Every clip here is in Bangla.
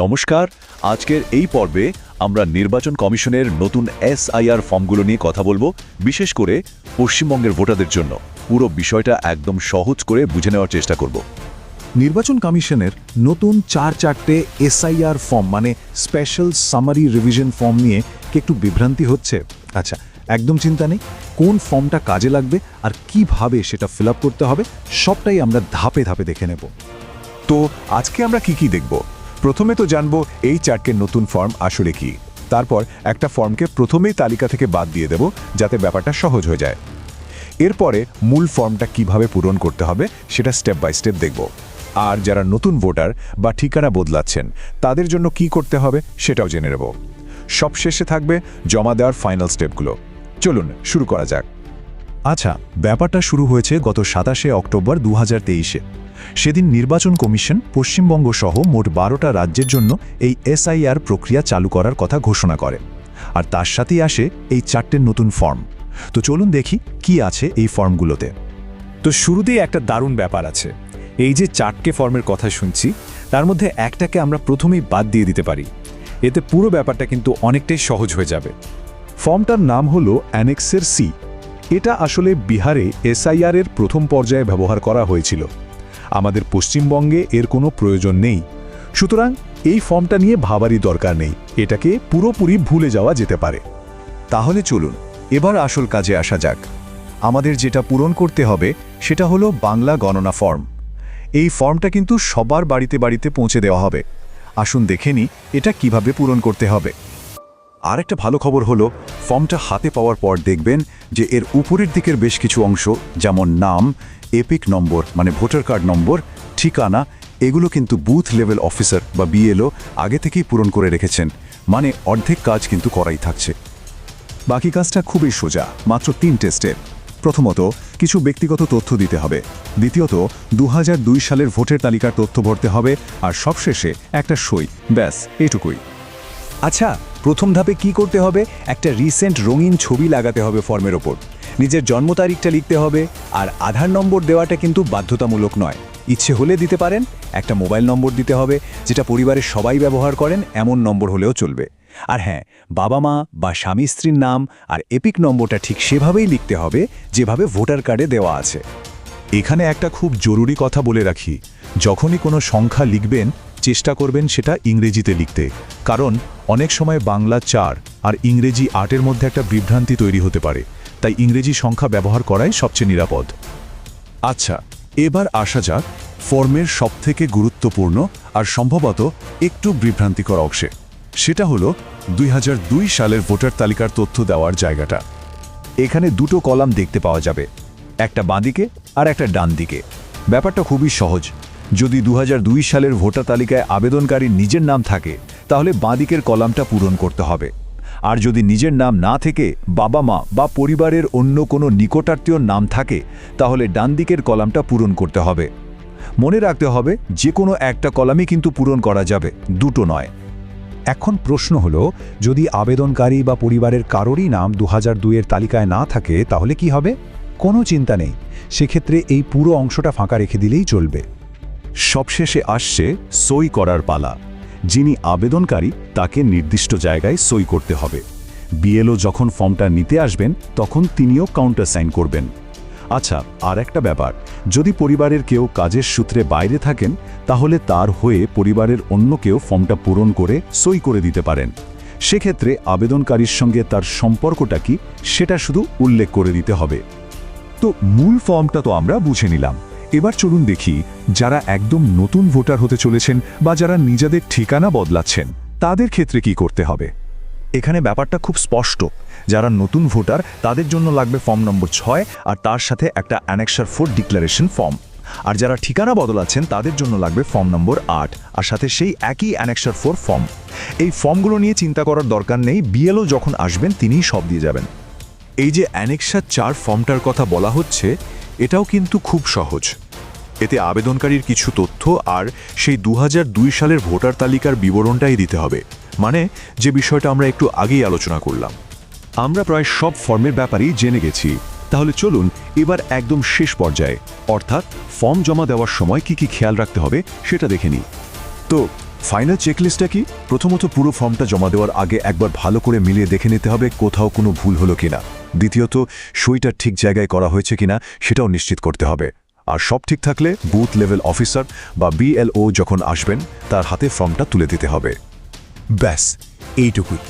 নমস্কার। আজকের এই পর্বে আমরা নির্বাচন কমিশনের নতুন এসআইআর ফর্মগুলো নিয়ে কথা বলব, বিশেষ করে পশ্চিমবঙ্গের ভোটারদের জন্য। পুরো বিষয়টা একদম সহজ করে বুঝে নেওয়ার চেষ্টা করব। নির্বাচন কমিশনের নতুন চার চারটে এসআইআর ফর্ম মানে স্পেশাল সামারি রিভিশন ফর্ম নিয়ে কি একটু বিভ্রান্তি হচ্ছে? আচ্ছা একদম চিন্তা নেই। কোন ফর্মটা কাজে লাগবে আর কীভাবে সেটা ফিল করতে হবে, সবটাই আমরা ধাপে ধাপে দেখে নেব। তো আজকে আমরা কি কি দেখব? প্রথমে তো জানব এই চারটের নতুন ফর্ম আসলে কি। তারপর একটা ফর্মকে প্রথমেই তালিকা থেকে বাদ দিয়ে দেব, যাতে ব্যাপারটা সহজ হয়ে যায়। এরপরে মূল ফর্মটা কীভাবে পূরণ করতে হবে সেটা স্টেপ বাই স্টেপ দেখব। আর যারা নতুন ভোটার বা ঠিকানা বদলাচ্ছেন, তাদের জন্য কি করতে হবে সেটাও জেনে নেব। সবশেষে থাকবে জমা দেওয়ার ফাইনাল স্টেপগুলো চলুন, শুরু করা যাক। আচ্ছা ব্যাপারটা শুরু হয়েছে গত সাতাশে অক্টোবর দু সেদিন নির্বাচন কমিশন পশ্চিমবঙ্গ সহ মোট বারোটা রাজ্যের জন্য এই এসআইআর প্রক্রিয়া চালু করার কথা ঘোষণা করে। আর তার সাথেই আসে এই চারটের নতুন ফর্ম। তো চলুন দেখি কি আছে এই ফর্মগুলোতে। তো শুরুতেই একটা দারুণ ব্যাপার আছে। এই যে চারটে ফর্মের কথা শুনছি, তার মধ্যে একটাকে আমরা প্রথমেই বাদ দিয়ে দিতে পারি। এতে পুরো ব্যাপারটা কিন্তু অনেকটাই সহজ হয়ে যাবে। ফর্মটার নাম হল অ্যানেক্সের সি। এটা আসলে বিহারে এসআইআর এর প্রথম পর্যায়ে ব্যবহার করা হয়েছিল। আমাদের পশ্চিমবঙ্গে এর কোনো প্রয়োজন নেই। সুতরাং এই ফর্মটা নিয়ে ভাবারই দরকার নেই। এটাকে পুরোপুরি ভুলে যাওয়া যেতে পারে। তাহলে চলুন, এবার আসল কাজে আসা যাক। আমাদের যেটা পূরণ করতে হবে, সেটা হলো বাংলা গণনা ফর্ম। এই ফর্মটা কিন্তু সবার বাড়িতে বাড়িতে পৌঁছে দেওয়া হবে। আসুন দেখে এটা কীভাবে পূরণ করতে হবে। আরেকটা ভালো খবর হলো, ফর্মটা হাতে পাওয়ার পর দেখবেন যে এর উপরের দিকের বেশ কিছু অংশ, যেমন নাম, এপিক নম্বর মানে ভোটার কার্ড নম্বর, ঠিকানা, এগুলো কিন্তু বুথ লেভেল অফিসার বা বিএলও আগে থেকেই পূরণ করে রেখেছেন। মানে অর্ধেক কাজ কিন্তু করাই থাকছে। বাকি কাজটা খুবই সোজা, মাত্র তিন টেস্টের প্রথমত, কিছু ব্যক্তিগত তথ্য দিতে হবে। দ্বিতীয়ত দু হাজার দুই সালের ভোটের তালিকার তথ্য ভরতে হবে, আর সবশেষে একটা সই। ব্যাস, এটুকুই। আচ্ছা প্রথম ধাপে কি করতে হবে? একটা রিসেন্ট রঙিন ছবি লাগাতে হবে ফর্মের ওপর। নিজের জন্ম তারিখটা লিখতে হবে, আর আধার নম্বর দেওয়াটা কিন্তু বাধ্যতামূলক নয়। ইচ্ছে হলে দিতে পারেন, একটা মোবাইল নম্বর দিতে হবে, যেটা পরিবারের সবাই ব্যবহার করেন, এমন নম্বর হলেও চলবে। আর হ্যাঁ বাবা মা বা স্বামী স্ত্রীর নাম আর এপিক নম্বরটা ঠিক সেভাবেই লিখতে হবে, যেভাবে ভোটার কার্ডে দেওয়া আছে। এখানে একটা খুব জরুরি কথা বলে রাখি। যখনই কোনো সংখ্যা লিখবেন চেষ্টা করবেন সেটা ইংরেজিতে লিখতে। কারণ অনেক সময় বাংলা চার আর ইংরেজি আটের মধ্যে একটা বিভ্রান্তি তৈরি হতে পারে। তাই ইংরেজি সংখ্যা ব্যবহার করাই সবচেয়ে নিরাপদ। আচ্ছা এবার আসা যাক ফর্মের সবথেকে গুরুত্বপূর্ণ আর সম্ভবত একটু বিভ্রান্তিকর অংশে। সেটা হলো দুই হাজার দুই সালের ভোটার তালিকার তথ্য দেওয়ার জায়গাটা। এখানে দুটো কলাম দেখতে পাওয়া যাবে। একটা বাঁদিকে আর একটা ডান দিকে ব্যাপারটা খুবই সহজ। যদি দু হাজার দুই সালের ভোটার তালিকায় আবেদনকারী নিজের নাম থাকে, তাহলে বাঁদিকের কলামটা পূরণ করতে হবে। আর যদি নিজের নাম না থেকে বাবা মা বা পরিবারের অন্য কোনো নিকটাত্মীয় নাম থাকে, তাহলে ডান দিকের কলামটা পূরণ করতে হবে। মনে রাখতে হবে যে কোনো একটা কলামই কিন্তু পূরণ করা যাবে, দুটো নয়। এখন প্রশ্ন হলো, যদি আবেদনকারী বা পরিবারের কারোরই নাম দু হাজার তালিকায় না থাকে, তাহলে কি হবে? কোনো চিন্তা নেই। সেক্ষেত্রে এই পুরো অংশটা ফাঁকা রেখে দিলেই চলবে। সবশেষে আসছে সই করার পালা। যিনি আবেদনকারী, তাকে নির্দিষ্ট জায়গায় সই করতে হবে। বিএলও যখন ফর্মটা নিতে আসবেন, তখন তিনিও কাউন্টার সাইন করবেন। আচ্ছা আর একটা ব্যাপার। যদি পরিবারের কেউ কাজের সূত্রে বাইরে থাকেন, তাহলে তার হয়ে পরিবারের অন্য কেউ ফর্মটা পূরণ করে সই করে দিতে পারেন। সেক্ষেত্রে আবেদনকারীর সঙ্গে তার সম্পর্কটা কি, সেটা শুধু উল্লেখ করে দিতে হবে। তো মূল ফর্মটা তো আমরা বুঝে নিলাম। এবার চলুন দেখি যারা একদম নতুন ভোটার হতে চলেছেন বা যারা নিজেদের ঠিকানা বদলাচ্ছেন, তাদের ক্ষেত্রে কি করতে হবে? এখানে ব্যাপারটা খুব স্পষ্ট। যারা নতুন ভোটার, তাদের জন্য লাগবে ফর্ম নম্বর ছয় আর তার সাথে একটা অ্যানেক্সার ফোর ডিক্লারেশন ফর্ম। আর যারা ঠিকানা বদলাচ্ছেন, তাদের জন্য লাগবে ফর্ম নম্বর আট আর সাথে সেই একই অ্যানেক্সার ফোর ফর্ম। এই ফর্মগুলো নিয়ে চিন্তা করার দরকার নেই, বিএলও যখন আসবেন, তিনিই সব দিয়ে যাবেন। এই যে অ্যানেক্সার চার ফর্মটার কথা বলা হচ্ছে, এটাও কিন্তু খুব সহজ। এতে আবেদনকারীর কিছু তথ্য আর সেই দু হাজার দুই সালের ভোটার তালিকার বিবরণটাই দিতে হবে। মানে যে বিষয়টা আমরা একটু আগেই আলোচনা করলাম। আমরা প্রায় সব ফর্মের ব্যাপারেই জেনে গেছি। তাহলে চলুন এবার একদম শেষ পর্যায়ে, অর্থাৎ ফর্ম জমা দেওয়ার সময় কি কি খেয়াল রাখতে হবে সেটা দেখে নিই। তো, ফাইনাল চেকলিস্টটা কি? প্রথমত পুরো ফর্মটা জমা দেওয়ার আগে একবার ভালো করে মিলিয়ে দেখে নিতে হবে কোথাও কোনো ভুল হলো কিনা। দ্বিতীয়ত, সইটা ঠিক জায়গায় করা হয়েছে কিনা সেটাও নিশ্চিত করতে হবে। আর সব ঠিক থাকলে বুথ লেভেল অফিসার বা বিএলও যখন আসবেন, তার হাতে ফর্মটা তুলে দিতে হবে। ব্যাস, এইটুকুই।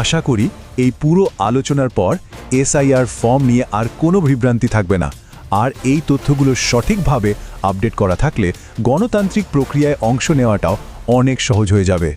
আশা করি এই পুরো আলোচনার পর এসআইআর ফর্ম নিয়ে আর কোনো বিভ্রান্তি থাকবে না। আর এই তথ্যগুলো সঠিকভাবে আপডেট করা থাকলে গণতান্ত্রিক প্রক্রিয়ায় অংশ নেওয়াটাও অনেক সহজ হয়ে যাবে।